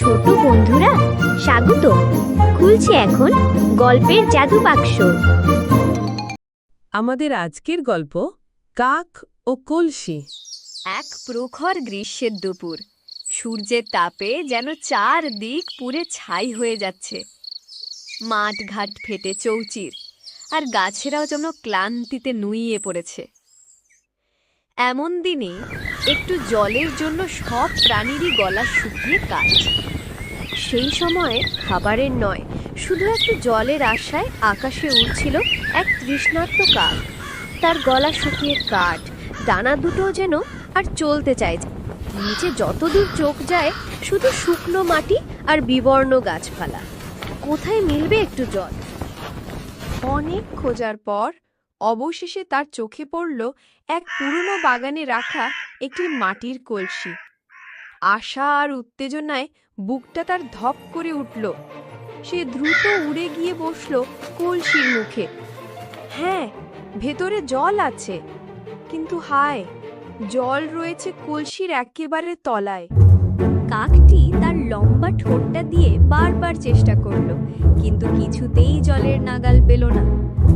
ছোট বন্ধুরা স্বাগত। খুলছে এখন গল্পের জাদু বাক্স। আমাদের আজকের গল্প কাক ও কলসি। এক প্রখর গ্রীষ্মের দুপুর। সূর্যের তাপে যেন চার দিক পুরে ছাই হয়ে যাচ্ছে। মাঠ ঘাট ফেটে চৌচির আর গাছেরাও যেন ক্লান্তিতে নুইয়ে পড়েছে। এমন দিনে একটু জলের জন্য সব প্রাণীরই গলা শুকিয়ে কাজ। সেই সময়ে খাবারের নয়, শুধু একটু জলের আশায় আকাশে উড়ছিল এক তৃষ্ণার্ত কাক। তার গলা শুকিয়ে কাঠ, ডানা দুটো যেন আর চলতে চাইছে নিচে যতদূর চোখ যায় শুধু শুকনো মাটি আর বিবর্ণ গাছপালা। কোথায় মিলবে একটু জল? অনেক খোঁজার পর অবশেষে তার চোখে পড়ল এক পুরনো বাগানে রাখা একটি মাটির কলসি। আশা আর উত্তেজনায় বুকটা তার ধপ করে উঠল। সে দ্রুত উড়ে গিয়ে বসল কলসির মুখে। হ্যাঁ ভেতরে জল আছে। কিন্তু হায়, জল রয়েছে কলসির একেবারে তলায়। কাকটি তার লম্বা ঠোঁটটা দিয়ে বারবার চেষ্টা করল, কিন্তু কিছুতেই জলের নাগাল পেল না।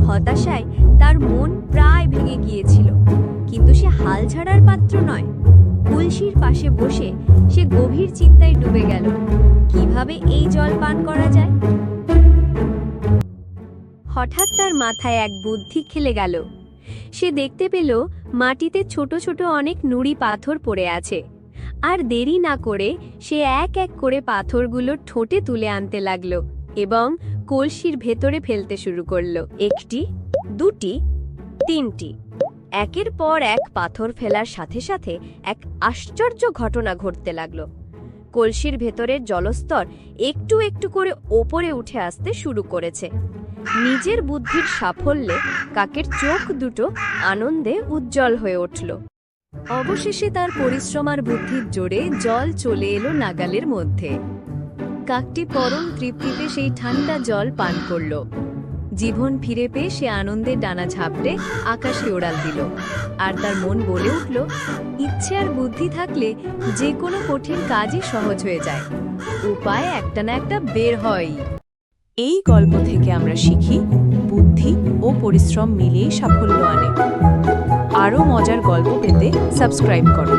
হতাশায় তার মন প্রায় ভেঙে গিয়েছিল, কিন্তু সে হাল ছাড়ার পাত্র নয়। কলসির পাশে বসে সে গভীর চিন্তায় ডুবে গেল। কীভাবে এই জল পান করা যায়? হঠাৎ তার মাথায় এক বুদ্ধি খেলে গেল। সে দেখতে পেল মাটিতে ছোট ছোট অনেক নুড়ি পাথর পড়ে আছে। আর দেরি না করে সে এক এক করে পাথরগুলো ঠোঁটে তুলে আনতে লাগল এবং কলসির ভেতরে ফেলতে শুরু করল। একটি, দুটি, তিনটি। একের পর এক পাথর ফেলার সাথে সাথে এক আশ্চর্য ঘটনা ঘটতে লাগল। কলসির ভেতরের জলস্তর একটু একটু করে ওপরে উঠে আসতে শুরু করেছে। নিজের বুদ্ধির সাফল্যে কাকের চোখ দুটো আনন্দে উজ্জ্বল হয়ে উঠল। অবশেষে তার পরিশ্রম আর বুদ্ধির জোরে জল চলে এলো নাগালের মধ্যে। কাকটি পরম তৃপ্তিতে সেই ঠান্ডা জল পান করল। জীবন ফিরে পেয়ে সে আনন্দে ডানা ঝাপটে আকাশে ওড়াল দিল। আর তার মন বলে উঠল, ইচ্ছে আর বুদ্ধি থাকলে যে কোনো কঠিন কাজই সহজ হয়ে যায়। উপায় একটা না একটা বের হয় এই গল্প থেকে আমরা শিখি, বুদ্ধি ও পরিশ্রম মিলিয়েই সাফল্য আনে। আরও মজার গল্প পেতে সাবস্ক্রাইব করো।